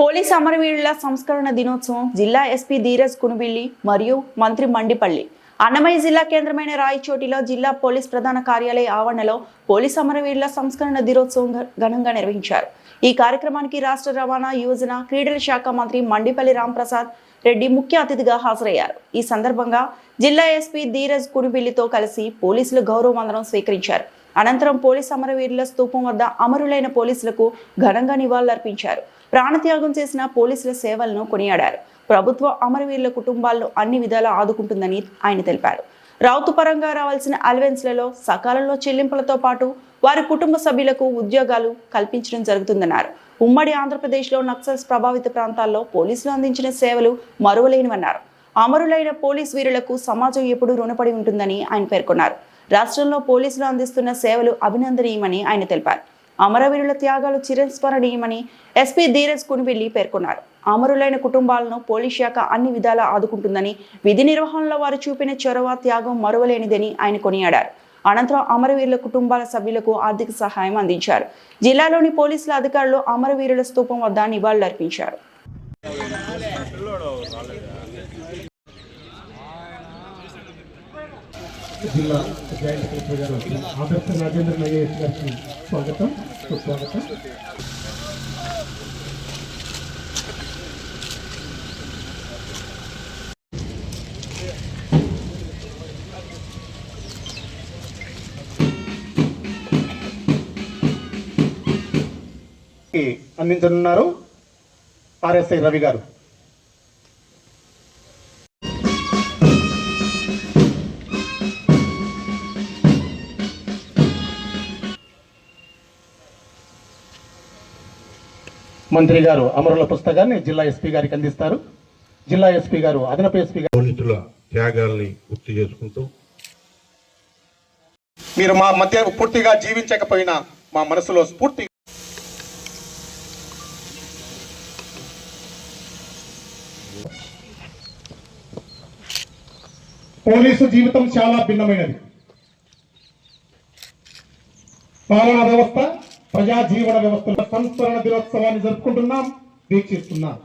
Police అమరవీరుల సంస్కరణ దినోత్సవం జిల్లా ఎస్పీ ధీరజ్ కునుబిల్లి మరియు మంత్రి మండిపల్లి. అన్నమయ్య జిల్లా కేంద్రమైన రాయచోటిలో జిల్లా పోలీస్ ప్రధాన కార్యాలయ ఆవరణలో పోలీస్ అమరవీరుల సంస్కరణ దినోత్సవం ఘనంగా నిర్వహించారు. ఈ కార్యక్రమానికి రాష్ట్ర రవాణా యువజన క్రీడల శాఖ మంత్రి మండిపల్లి రాంప్రసాద్ రెడ్డి ముఖ్య అతిథిగా హాజరయ్యారు. ఈ సందర్భంగా జిల్లా ఎస్పీ ధీరజ్ కునిబిల్లితో కలిసి పోలీసులు గౌరవ వందనం స్వీకరించారు. అనంతరం పోలీస్ అమరవీరుల స్తూపం వద్ద అమరులైన పోలీసులకు ఘనంగా నివాళులర్పించారు. ప్రాణత్యాగం చేసిన పోలీసుల సేవలను కొనియాడారు. ప్రభుత్వ అమరవీరుల కుటుంబాలను అన్ని విధాలా ఆదుకుంటుందని ఆయన తెలిపారు. రౌతు పరంగా రావాల్సిన అలవెన్స్లలో సకాలంలో చెల్లింపులతో పాటు వారి కుటుంబ సభ్యులకు ఉద్యోగాలు కల్పించడం జరుగుతుందన్నారు. ఉమ్మడి ఆంధ్రప్రదేశ్లో నక్సల్స్ ప్రభావిత ప్రాంతాల్లో పోలీసులు అందించిన సేవలు మరువలేనివన్నారు. అమరులైన పోలీస్ వీరులకు సమాజం ఎప్పుడూ రుణపడి ఉంటుందని ఆయన పేర్కొన్నారు. రాష్ట్రంలో పోలీసులు అందిస్తున్న సేవలు అభినందనీయమని ఆయన తెలిపారు. అమరవీరుల త్యాగాలు చిరస్మరణీయమని ఎస్పీ ధీరజ్ కునిబిల్లి పేర్కొన్నారు. అమరులైన కుటుంబాలను పోలీస్ శాఖ అన్ని విధాలా ఆదుకుంటుందని విధి నిర్వహణలో వారు చూపిన చొరవ త్యాగం మరువలేనిదని ఆయన కొనియాడారు. అనంతరం అమరవీరుల కుటుంబాల సభ్యులకు ఆర్థిక సహాయం అందించారు. జిల్లాలోని పోలీసుల అధికారులు అమరవీరుల స్తూపం వద్ద నివాళులర్పించారు. జిల్లా జాయింట్ కలెక్టర్ గారు ఆదర్శ రాజేంద్ర నగేష్ గారికి స్వాగతం. సుస్వాగతం. అందించనున్నారు ఆర్ఎస్ఐ రవి గారు. మంత్రి గారు అమరుల పుస్తకాన్ని జిల్లా ఎస్పీ గారికి అందిస్తారు. జిల్లా ఎస్పీ గారు అదనపు ఎస్పీ గారు. త్యాగాల్ని గుర్తు చేసుకుంటూ. మీరు మా మధ్య పూర్తిగా జీవించకపోయినా మా మనసులో స్ఫూర్తి పోలీసు జీవితం చాలా భిన్నమైనది. పాలనా వ్యవస్థ ప్రజా జీవన వ్యవస్థల సంస్కరణ దినోత్సవాన్ని జరుపుకుంటున్నాం వీక్షిస్తున్నాం.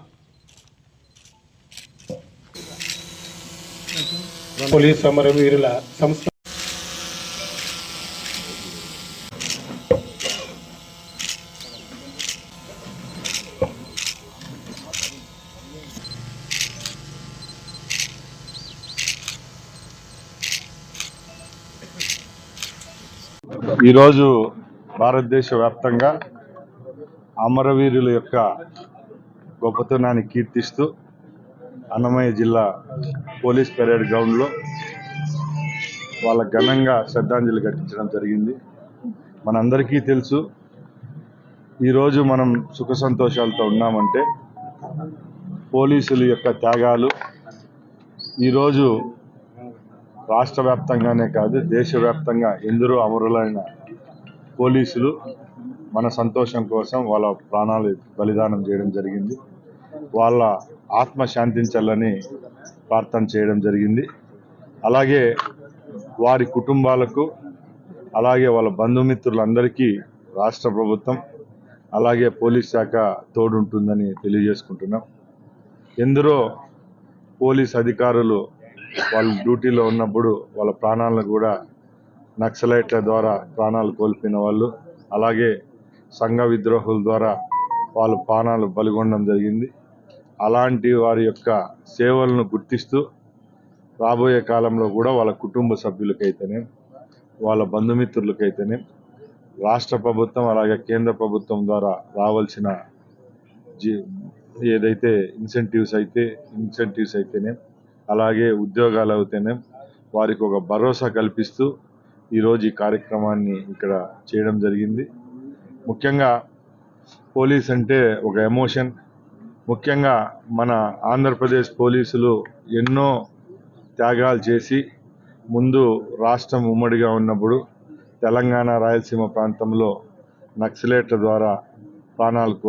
పోలీస్ అమరవీరుల సంస్థ ఈరోజు భారతదేశ వ్యాప్తంగా అమరవీరుల యొక్క గొప్పతనాన్ని కీర్తిస్తూ అన్నమయ్య జిల్లా పోలీస్ పెరేడ్ గ్రౌండ్లో వాళ్ళ ఘనంగా శ్రద్ధాంజలి ఘటించడం జరిగింది. మనందరికీ తెలుసు ఈరోజు మనం సుఖ సంతోషాలతో ఉన్నామంటే పోలీసుల యొక్క త్యాగాలు ఈరోజు రాష్ట్ర వ్యాప్తంగానే కాదు దేశవ్యాప్తంగా ఎందరో అమరులైన పోలీసులు మన సంతోషం కోసం వాళ్ళ ప్రాణాలు బలిదానం చేయడం జరిగింది. వాళ్ళ ఆత్మ శాంతించాలని ప్రార్థన చేయడం జరిగింది. అలాగే వారి కుటుంబాలకు అలాగే వాళ్ళ బంధుమిత్రులందరికీ రాష్ట్ర ప్రభుత్వం అలాగే పోలీస్ శాఖ తోడుంటుందని తెలియజేసుకుంటున్నాం. ఎందరో పోలీస్ అధికారులు వాళ్ళు డ్యూటీలో ఉన్నప్పుడు వాళ్ళ ప్రాణాలను కూడా నక్సలైట్ల ద్వారా ప్రాణాలు కోల్పోయిన వాళ్ళు అలాగే సంఘ విద్రోహుల ద్వారా వాళ్ళు ప్రాణాలు బలిగొనడం జరిగింది. అలాంటి వారి యొక్క సేవలను గుర్తిస్తూ రాబోయే కాలంలో కూడా వాళ్ళ కుటుంబ సభ్యులకైతేనే వాళ్ళ బంధుమిత్రులకైతేనే రాష్ట్ర ప్రభుత్వం అలాగే కేంద్ర ప్రభుత్వం ద్వారా రావాల్సిన జీ ఏదైతే ఇన్సెంటివ్స్ అయితే ఇన్సెంటివ్స్ అయితేనే అలాగే ఉద్యోగాలు అయితేనే వారికి ఒక భరోసా కల్పిస్తూ ఈరోజు ఈ కార్యక్రమాన్ని ఇక్కడ చేయడం జరిగింది. ముఖ్యంగా పోలీస్ అంటే ఒక ఎమోషన్. ముఖ్యంగా మన ఆంధ్రప్రదేశ్ పోలీసులు ఎన్నో త్యాగాలు చేసి ముందు రాష్ట్రం ఉమ్మడిగా ఉన్నప్పుడు తెలంగాణ రాయలసీమ ప్రాంతంలో నక్సలేట్ల ద్వారా ప్రాణాలు